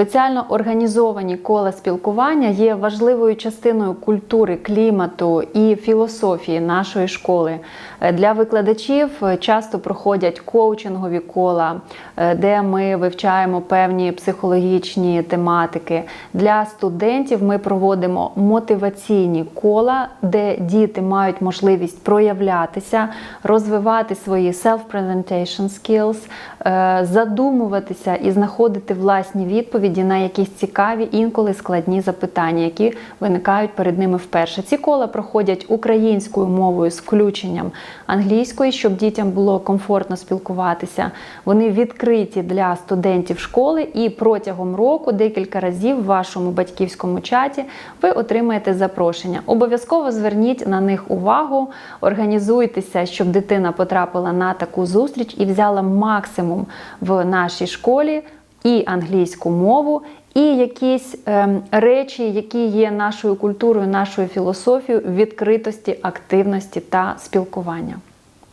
Спеціально організовані кола спілкування є важливою частиною культури, клімату і філософії нашої школи. Е, Для викладачів е, часто проходять коучингові кола, е, де ми вивчаємо певні психологічні тематики. Для студентів ми проводимо мотиваційні кола, де діти мають можливість проявлятися, розвивати свої self-presentation skills, задумуватися і знаходити власні відповіді на якісь цікаві, інколи складні запитання, які виникають перед ними вперше. Ці кола проходять українською мовою з включенням англійської, щоб дітям було комфортно спілкуватися. Вони відкриті для студентів школи, і протягом року декілька разів в вашому батьківському чаті ви отримаєте запрошення. Обов'язково зверніть на них увагу, організуйтеся, щоб дитина потрапила на таку зустріч і взяла максимум в нашій школі і англійську мову, і якісь ем, речі, які є нашою культурою, нашою філософією відкритості, активності та спілкування.